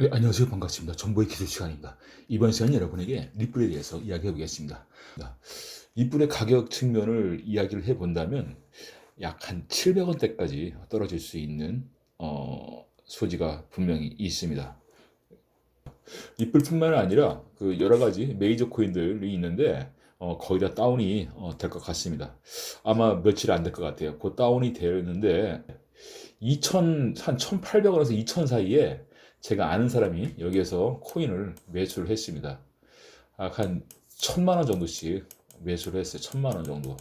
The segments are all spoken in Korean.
네, 안녕하세요. 반갑습니다. 정보의 기술 시간입니다. 이번 시간 여러분에게 리플에 대해서 이야기해 보겠습니다. 리플의 가격 측면을 이야기를 해 본다면 약 한 700원대까지 떨어질 수 있는 어, 소지가 분명히 있습니다. 리플뿐만 아니라 그 여러 가지 메이저 코인들이 있는데 어, 거의 다 다운이 어, 될 것 같습니다. 아마 며칠 안 될 것 같아요. 그 다운이 되었는데 2000, 한 1800원에서 2000 사이에 제가 아는 사람이 여기에서 코인을 매수를 했습니다. 아, 한 천만 원 정도씩 매수를 했어요. 천만 원 정도.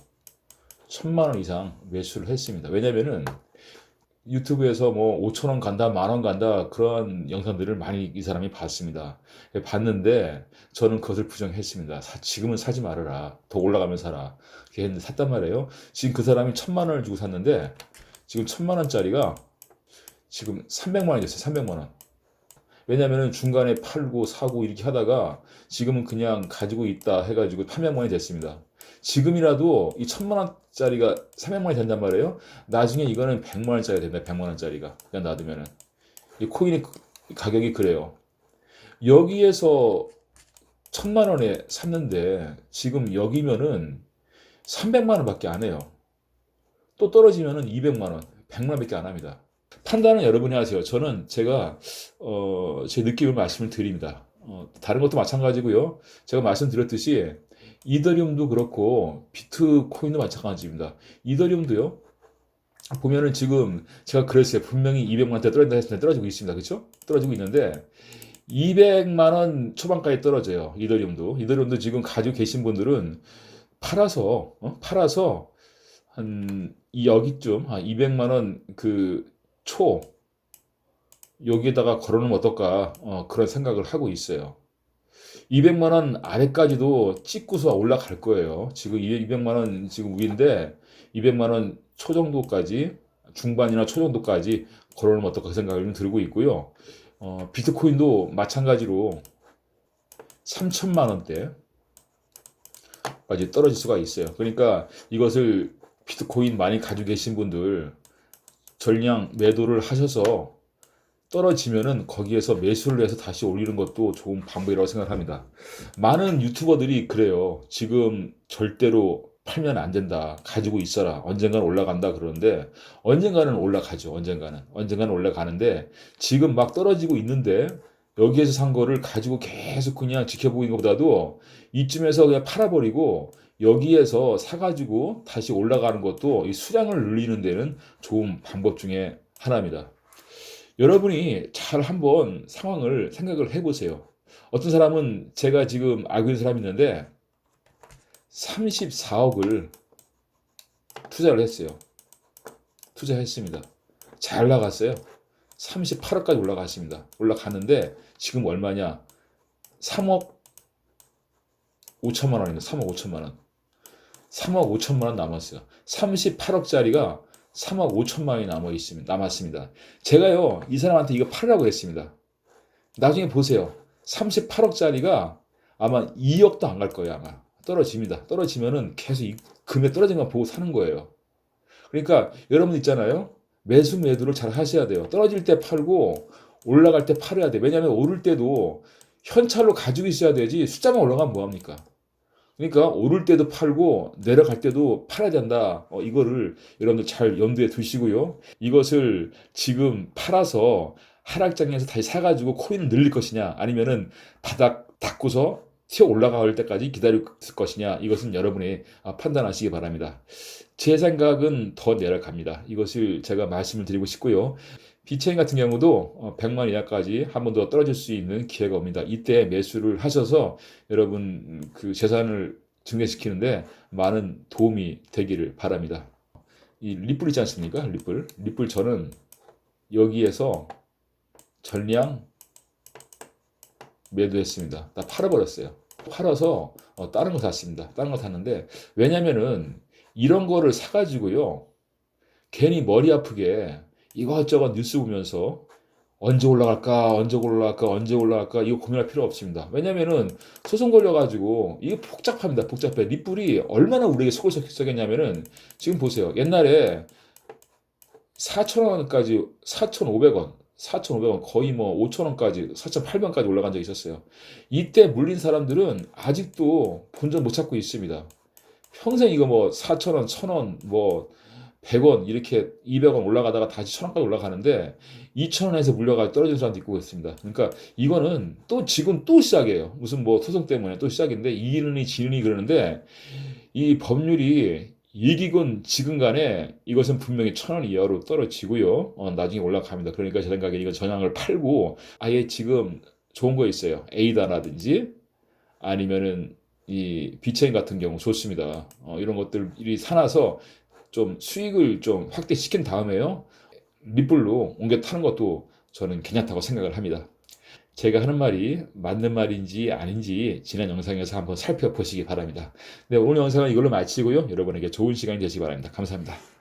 천만 원 이상 매수를 했습니다. 왜냐면은 유튜브에서 뭐 5천 원 간다, 만 원 간다 그런 영상들을 많이 이 사람이 봤습니다. 봤는데 저는 그것을 부정했습니다. 사- 지금은 사지 말아라. 더 올라가면 사라. 이렇게 했는데 샀단 말이에요. 지금 그 사람이 천만 원을 주고 샀는데 지금 천만 원짜리가 지금 300만 원이 됐어요. 300만 원. 왜냐면은 중간에 팔고 사고 이렇게 하다가 지금은 그냥 가지고 있다 해가지고 800만 원이 됐습니다. 지금이라도 이 천만 원짜리가 300만 원이 된단 말이에요. 나중에 이거는 100만 원짜리가 된다. 100만 원짜리가 그냥 놔두면은 이 코인의 가격이 그래요. 여기에서 천만 원에 샀는데 지금 여기면은 300만 원 밖에 안 해요. 또 떨어지면은 200만 원, 100만 원 밖에 안 합니다. 판단은 여러분이 하세요. 저는 제가 어, 제 느낌을 말씀을 드립니다. 어, 다른 것도 마찬가지고요. 제가 말씀드렸듯이 이더리움도 그렇고 비트코인도 마찬가지입니다. 이더리움도요. 보면은 지금 제가 그랬어요. 분명히 200만 대 떨어진다 했을 때 떨어지고 있습니다. 그렇죠? 떨어지고 있는데 200만 원 초반까지 떨어져요. 이더리움도. 이더리움도 지금 가지고 계신 분들은 팔아서 어? 팔아서 한이 여기쯤 한 200만 원그 초 여기에다가 걸어놓으면 어떨까 어, 그런 생각을 하고 있어요. 200만 원 아래까지도 찍고서 올라갈 거예요. 지금 200만 원 지금 위인데 200만 원 초 정도까지 중반이나 초 정도까지 걸어놓으면 어떨까 그 생각을 좀 들고 있고요. 어, 비트코인도 마찬가지로 3천만 원대까지 떨어질 수가 있어요. 그러니까 이것을 비트코인 많이 가지고 계신 분들 전량 매도를 하셔서 떨어지면은 거기에서 매수를 해서 다시 올리는 것도 좋은 방법이라고 생각합니다. 많은 유튜버들이 그래요. 지금 절대로 팔면 안 된다. 가지고 있어라. 언젠가는 올라간다. 그러는데 언젠가는 올라가죠. 언젠가는. 언젠가는 올라가는데 지금 막 떨어지고 있는데 여기에서 산 거를 가지고 계속 그냥 지켜보고 있는 것보다도 이쯤에서 그냥 팔아버리고 여기에서 사가지고 다시 올라가는 것도 이 수량을 늘리는 데는 좋은 방법 중에 하나입니다. 여러분이 잘 한번 상황을 생각을 해보세요. 어떤 사람은 제가 지금 알고 있는 사람이 있는데 34억을 투자를 했어요. 투자했습니다. 잘 나갔어요. 38억까지 올라갔습니다. 올라갔는데 지금 얼마냐? 3억 5천만 원입니다. 3억 5천만 원. 3억 5천만 원 남았어요. 38억짜리가 3억 5천만 원이 남아 있습니다. 남았습니다. 제가요, 이 사람한테 이거 팔으라고 했습니다. 나중에 보세요. 38억짜리가 아마 2억도 안 갈 거예요, 아마. 떨어집니다. 떨어지면은 계속 이 금액 떨어진 거 보고 사는 거예요. 그러니까 여러분 있잖아요. 매수 매도를 잘 하셔야 돼요. 떨어질 때 팔고 올라갈 때 팔아야 돼. 왜냐하면 오를 때도 현찰로 가지고 있어야 되지 숫자만 올라가면 뭐합니까? 그러니까 오를 때도 팔고 내려갈 때도 팔아야 된다. 어, 이거를 여러분들 잘 염두에 두시고요. 이것을 지금 팔아서 하락장에서 다시 사가지고 코인을 늘릴 것이냐, 아니면은 바닥 닫고서 튀어 올라갈 때까지 기다릴 것이냐, 이것은 여러분이 아, 판단하시기 바랍니다. 제 생각은 더 내려갑니다. 이것을 제가 말씀을 드리고 싶고요. 비체인 같은 경우도 어, 100만 이하까지 한 번 더 떨어질 수 있는 기회가 옵니다. 이때 매수를 하셔서 여러분 그 재산을 증대시키는데 많은 도움이 되기를 바랍니다. 이 리플 있지 않습니까? 리플. 리플 저는 여기에서 전량 매도했습니다. 다 팔아버렸어요. 팔아서 어, 다른 거 샀습니다. 다른 거 샀는데 왜냐면은 이런 거를 사가지고요. 괜히 머리 아프게 이것저것 뉴스 보면서 언제 올라갈까, 언제 올라갈까, 언제 올라갈까 이거 고민할 필요 없습니다. 왜냐면은 소송 걸려가지고 이게 복잡합니다. 복잡해. 리플이 얼마나 우리에게 속을 썩였냐면은 지금 보세요. 옛날에 4,000원까지 4,500원, 4,500원 거의 뭐 5,000원까지 4,800원까지 올라간 적이 있었어요. 이때 물린 사람들은 아직도 본전 못 찾고 있습니다. 평생 이거 뭐 4,000원, 1,000원, 뭐 100원 이렇게 200원 올라가다가 다시 1,000원까지 올라가는데 2,000원에서 물려가 떨어진 사람도 있고 있습니다. 그러니까 이거는 또 지금 또 시작이에요. 무슨 뭐 소송 때문에 또 시작인데 이르니 지르니 그러는데 이 법률이 이기건 지금 간에 이것은 분명히 천 원 이하로 떨어지고요. 어, 나중에 올라갑니다. 그러니까 제 생각에 이거 전향을 팔고 아예 지금 좋은 거 있어요. 에이다라든지 아니면은 이 비체인 같은 경우 좋습니다. 어, 이런 것들이 사놔서 좀 수익을 좀 확대시킨 다음에요. 리플로 옮겨 타는 것도 저는 괜찮다고 생각을 합니다. 제가 하는 말이 맞는 말인지 아닌지 지난 영상에서 한번 살펴보시기 바랍니다. 네, 오늘 영상은 이걸로 마치고요. 여러분에게 좋은 시간이 되시기 바랍니다. 감사합니다.